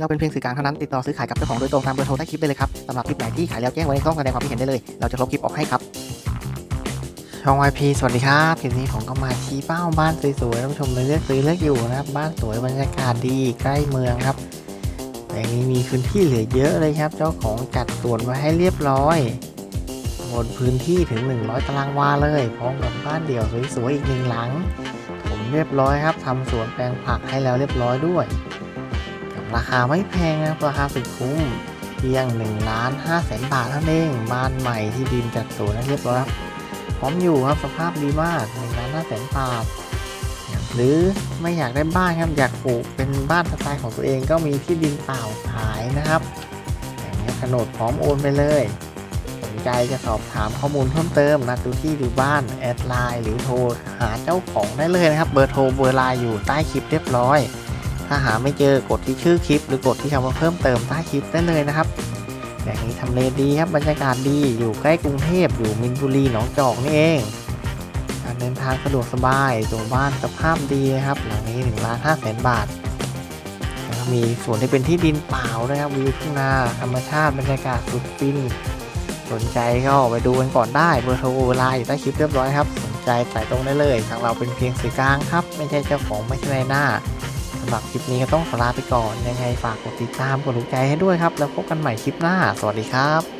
เราเป็นเพียงสื่อกลางเท่านั้นติดต่อซื้อขายกับเจ้าของโดยตรงตามเบอร์โทรใต้คลิปได้เลยครับสำหรับคลิปไหนที่ขายแล้วแจ้งไว้ในช่องแสดงความคิดเห็นได้เลย เราจะลบคลิปออกให้ครับช่อง YP สวัสดีครับคลิปนี้ผมก็มาชี้เป้าบ้านสวยๆท่านผู้ชมเลยเลือกซื้อเลือกอยู่นะครับ บ้านสวยบรรยากาศดีใกล้เมืองครับแปลงนี้มีพื้นที่เหลือเยอะเลยครับ เจ้าของจัดสวนไว้ให้เรียบร้อยบนพื้นที่ถึง 100 ตารางวาเลยพร้อมกับบ้านเดี่ยวสวยๆอีกหนึ่งหลัง ผมเรียบร้อยครับทำสวนแปลงผักให้แล้วเรียบร้อยด้วย ราคาไม่แพงนะครับราคาสุดคุ้มเพียง1ล้าน5แสนบาทเท่านั้นเองบ้านใหม่ที่ดินจัดสวนเรียบร้อยครับพร้อมอยู่ครับสภาพดีมาก1ล้าน5แสนบาทหรือไม่อยากได้บ้านครับอยากปลูกเป็นบ้านสไตล์ของตัวเองก็มีที่ดินเปล่าขายนะครับอย่างนี้ยโฉนดพร้อมโอนไปเลยสนใจจะสอบถามข้อมูลเพิ่มเติมนะดูที่ดูบ้านแอดไลน์หรือโทรหาเจ้าของได้เลยนะครับ เบอร์โทรเบอร์ไลน์อยู่ใต้คลิปเรียบร้อย ถ้าหาไม่เจอกดที่ชื่อคลิป หรือกดที่คำว่าเพิ่มเติมใต้คลิปได้เลยนะครับอย่างนี้ทำเลดีครับบรรยากาศดีอยู่ใกล้กรุงเทพอยู่มินบุรีหนองจอกนี่เอง การเดินทางสะดวกสบายตัวบ้านสภาพดีนะครับหลังนี้1ล้าน5แสนบาทแล้วก็มีส่วนที่เป็นที่ดินเปล่าด้วยครับวิวทุ่งนาธรรมชาติบรรยากาศสุดฟินสนใจก็ไปดูกันก่อนได้เบอร์โทรเวลาอยู่ใต้คลิปเรียบร้อยครับสนใจสายตรงได้เลยทางเราเป็นเพียงสื่อกลางครับ ไม่ใช่เจ้าของไม่ใช่นายหน้า สำหรับคลิปนี้ก็ต้องขอลาไปก่อนยังไงฝากกดติดตามกดถูกใจให้ด้วยครับ แล้วพบกันใหม่คลิปหน้า สวัสดีครับ